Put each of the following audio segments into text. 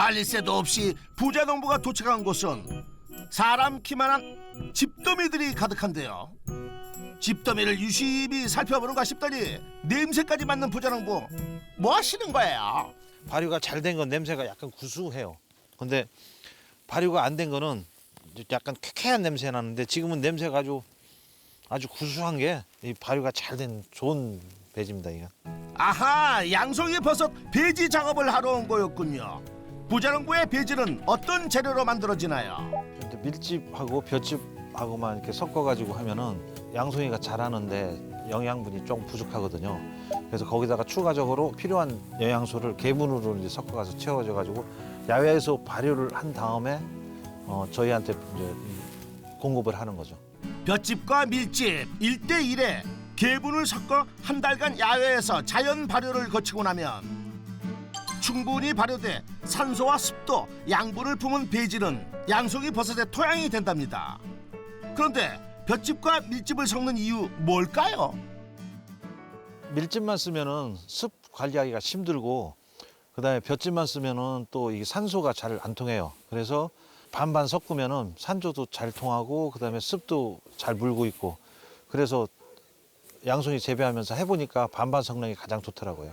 말릴 새도 없이 부자 농부가 도착한 곳은 사람 키만한 집더미들이 가득한데요. 집더미를 유심히 살펴보는가 싶더니 냄새까지 맡는 부자 농부 뭐 하시는 거예요? 발효가 잘 된 건 냄새가 약간 구수해요. 근데 발효가 안 된 거는 약간 쾌쾌한 냄새 나는데 지금은 냄새가 아주 아주 구수한 게 이 발효가 잘 된 좋은 배지입니다. 이거. 아하 양송이 버섯 배지 작업을 하러 온 거였군요. 부자 농부의 배지는 어떤 재료로 만들어지나요? 근데 밀집하고 볏짚하고만 이렇게 섞어가지고 하면은 양송이가 자라는데 영양분이 조금 부족하거든요. 그래서 거기다가 추가적으로 필요한 영양소를 개분으로 이제 섞어가서 채워져가지고 야외에서 발효를 한 다음에 어, 저희한테 이제 공급을 하는 거죠. 볏짚과 밀집 1대1에 개분을 섞어 한 달간 야외에서 자연 발효를 거치고 나면 충분히 발효돼 산소와 습도, 양분을 품은 배지는 양송이 버섯의 토양이 된답니다. 그런데 볏짚과 밀집을 섞는 이유 뭘까요? 밀집만 쓰면은 습 관리하기가 힘들고 그다음에 볏짚만 쓰면은 또 이게 산소가 잘 안 통해요. 그래서 반반 섞으면은 산소도 잘 통하고 그다음에 습도 잘 물고 있고 그래서 양송이 재배하면서 해보니까 반반 성능이 가장 좋더라고요.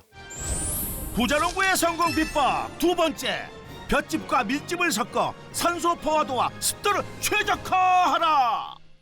부자농부의 성공 비법 두 번째 볏짚과 밀집을 섞어 산소 포화도와 습도를 최적화하라.